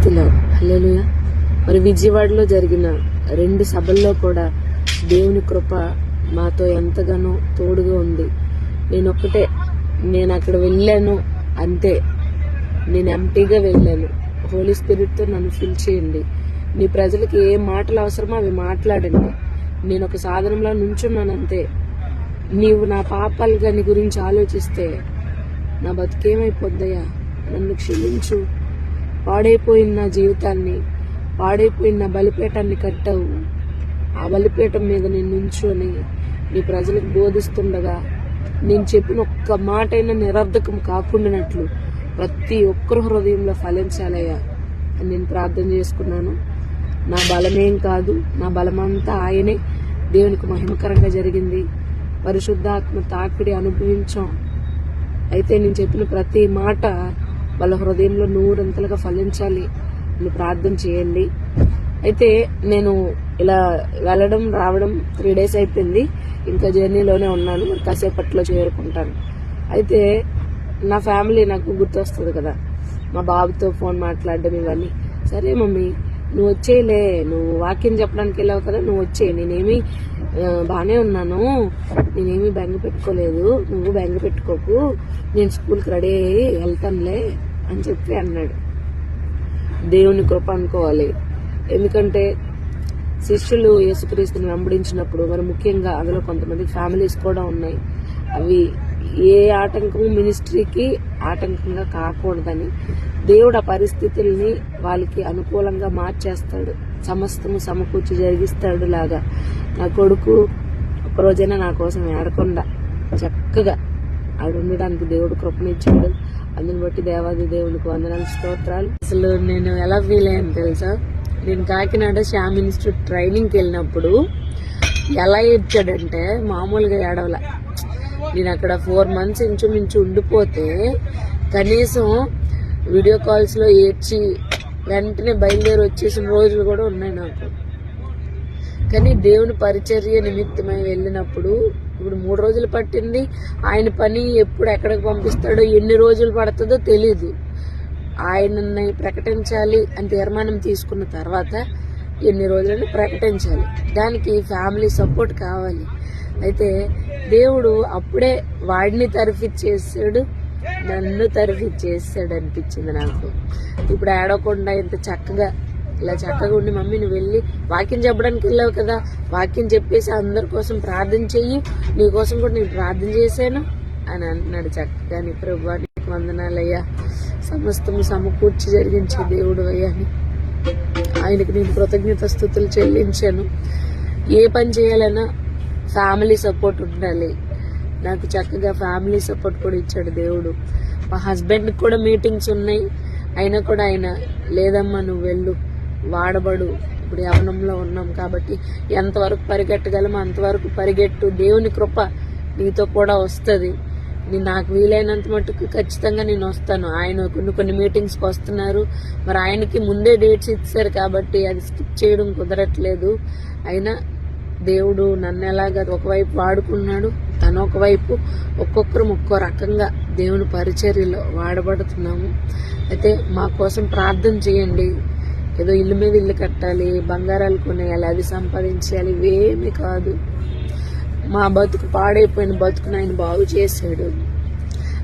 Hallelujah. మరి విజయవాడలో జరిగిన రెండు సభల్లో కూడా దేవుని కృప మాతో ఎంతగానో తోడుగా ఉంది. నేను ఒక్కటే నేను అక్కడ వెళ్ళాను. అంతే. నేను ఎంటీగా వెళ్ళాను. హోలీ స్పిరిట్తో నన్ను ఫిల్ చేయండి. నీ ప్రజలకి ఏ మాటలు అవసరమో అవి మాట్లాడండి. నేను ఒక సాధనంలో నుంచున్నాను అంతే. నీవు నా పాపాలు గాని గురించి ఆలోచిస్తే నా బతుకేమైపోద్దయ్యా? నన్ను క్షమించు. పాడైపోయిన నా జీవితాన్ని పాడైపోయిన నా బలిపీఠాన్ని కట్టావు. ఆ బలిపీఠం మీద నేను నుంచొని నీ ప్రజలకు బోధిస్తుండగా నేను చెప్పిన ఒక్క మాట అయినా నిరర్ధకం కాకుండానట్లు ప్రతి ఒక్కరు హృదయంలో ఫలించాలయ్యా అని నేను ప్రార్థన చేసుకున్నాను. నా బలమేం కాదు నా బలమంతా ఆయనే. దేవునికి మహిమకరంగా జరిగింది. పరిశుద్ధాత్మ తాకిడి అనుభవించాం. అయితే నేను చెప్పిన ప్రతి మాట వాళ్ళ హృదయంలో నూరంతలుగా ఫలించాలి అని ప్రార్థన చేయండి. అయితే నేను ఇలా వెళ్ళడం రావడం త్రీ డేస్ అయిపోయింది. ఇంకా జర్నీలోనే ఉన్నాను. మరి కాసేపట్లో చేరుకుంటాను. అయితే నా ఫ్యామిలీ నాకు గుర్తొస్తుంది కదా. మా బాబుతో ఫోన్ మాట్లాడడం ఇవన్నీ. సరే మమ్మీ నువ్వు వచ్చేయలే నువ్వు వాక్యం చెప్పడానికి వెళ్ళావు కదా నువ్వు వచ్చేయి. నేనేమి బాగానే ఉన్నాను. నేనేమి బెంగ పెట్టుకోలేదు. నువ్వు బెంగ పెట్టుకోకు. నేను స్కూల్కి రెడీ అయ్యి వెళ్తానులే. అని చెప్పి అన్నాడు. దేవుని కృప అనుకోవాలి. ఎందుకంటే శిష్యులు యేసుక్రీస్తుని వెంబడించినప్పుడు మరి ముఖ్యంగా అందులో కొంతమంది ఫ్యామిలీస్ కూడా ఉన్నాయి. అవి ఏ ఆటంకము మినిస్ట్రీకి ఆటంకంగా కాకూడదని దేవుడు ఆ పరిస్థితుల్ని వాళ్ళకి అనుకూలంగా మార్చేస్తాడు. సమస్తము సమకూర్చి జరిగిస్తాడు లాగా. నా కొడుకు ఒక రోజైనా నా కోసం ఏడకుండా చక్కగా ఆడు ఉండడానికి దేవుడు కృపనిచ్చాడు. అందుని బట్టి దేవాది దేవునికి వందనాలు స్తోత్రాలు. అసలు నేను ఎలా ఫీల్ అయ్యాను తెలుసా? నేను కాకినాడ శ్యామ్ ఇన్స్టిట్యూట్ ట్రైనింగ్కి వెళ్ళినప్పుడు ఎలా ఏడ్చాడంటే మామూలుగా ఏడవల. నేను అక్కడ ఫోర్ మంత్స్ ఇంచుమించు ఉండిపోతే కనీసం వీడియో కాల్స్లో ఏడ్చి వెంటనే బయలుదేరి వచ్చేసిన రోజులు కూడా ఉన్నాయి నాకు. కానీ దేవుని పరిచర్య నిమిత్తమై వెళ్ళినప్పుడు ఇప్పుడు మూడు రోజులు పట్టింది. ఆయన పని ఎప్పుడు ఎక్కడికి పంపిస్తాడో ఎన్ని రోజులు పడుతుందో తెలీదు. ఆయనని ప్రకటించాలి అని తీర్మానం తీసుకున్న తర్వాత ఎన్ని రోజులని ప్రకటించాలి. దానికి ఫ్యామిలీ సపోర్ట్ కావాలి. అయితే దేవుడు అప్పుడే వాడిని తరిఫిచ్చేసాడు నన్ను తరిఫిచ్చేసాడు అనిపించింది నాకు. ఇప్పుడు ఆడకుండా ఇంత చక్కగా ఇలా చక్కగా ఉండి మమ్మీ నువ్వు వెళ్ళి వాక్యం చెప్పడానికి వెళ్ళావు కదా వాక్యం చెప్పేసి అందరి కోసం ప్రార్థన చెయ్యి నీ కోసం కూడా నేను ప్రార్థన చేశాను అని అంటున్నాడు చక్కగా నీ ప్రభు. నీకు వందనాలయ్యా. సమస్తము సమకూర్చి జరిగించే దేవుడు అయ్యా అని ఆయనకి నేను కృతజ్ఞత స్థుతులు చెల్లించాను. ఏ పని చేయాలన్నా ఫ్యామిలీ సపోర్ట్ ఉండాలి. నాకు చక్కగా ఫ్యామిలీ సపోర్ట్ కూడా ఇచ్చాడు దేవుడు. మా హస్బెండ్కి కూడా మీటింగ్స్ ఉన్నాయి. అయినా కూడా ఆయన లేదమ్మా నువ్వు వెళ్ళు. వాడబడు. ఇప్పుడు యవనంలో ఉన్నాం కాబట్టి ఎంతవరకు పరిగెట్టగలమో అంతవరకు పరిగెట్టు. దేవుని కృప నీతో కూడా వస్తుంది. నేను నాకు వీలైనంత మటుకు ఖచ్చితంగా నేను వస్తాను. ఆయన కొన్ని కొన్ని మీటింగ్స్కి వస్తున్నారు. మరి ఆయనకి ముందే డేట్స్ ఇచ్చారు కాబట్టి అది స్కిప్ చేయడం కుదరట్లేదు. అయినా దేవుడు నన్ను ఎలాగ ఒకవైపు వాడుకున్నాడు తను ఒకవైపు ఒక్కొక్కరు ఒక్కో రకంగా దేవుని పరిచర్యలో వాడబడుతున్నాము. అయితే మా కోసం ప్రార్థన చేయండి. ఏదో ఇల్లు మీద ఇల్లు కట్టాలి బంగారాలు కొనేయాలి అది సంపాదించాలి ఇవేమి కాదు. మా బతుకు పాడైపోయిన బతుకును ఆయన బాగు చేశాడు.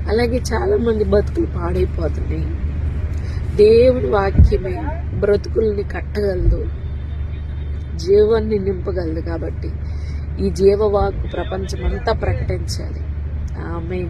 అలాగే చాలామంది బతుకులు పాడైపోతున్నాయి. దేవుడి వాక్యమే బ్రతుకుల్ని కట్టగలదు జీవాన్ని నింపగలదు కాబట్టి ఈ జీవవాక్కు ప్రపంచమంతా ప్రకటించాలి. ఆమె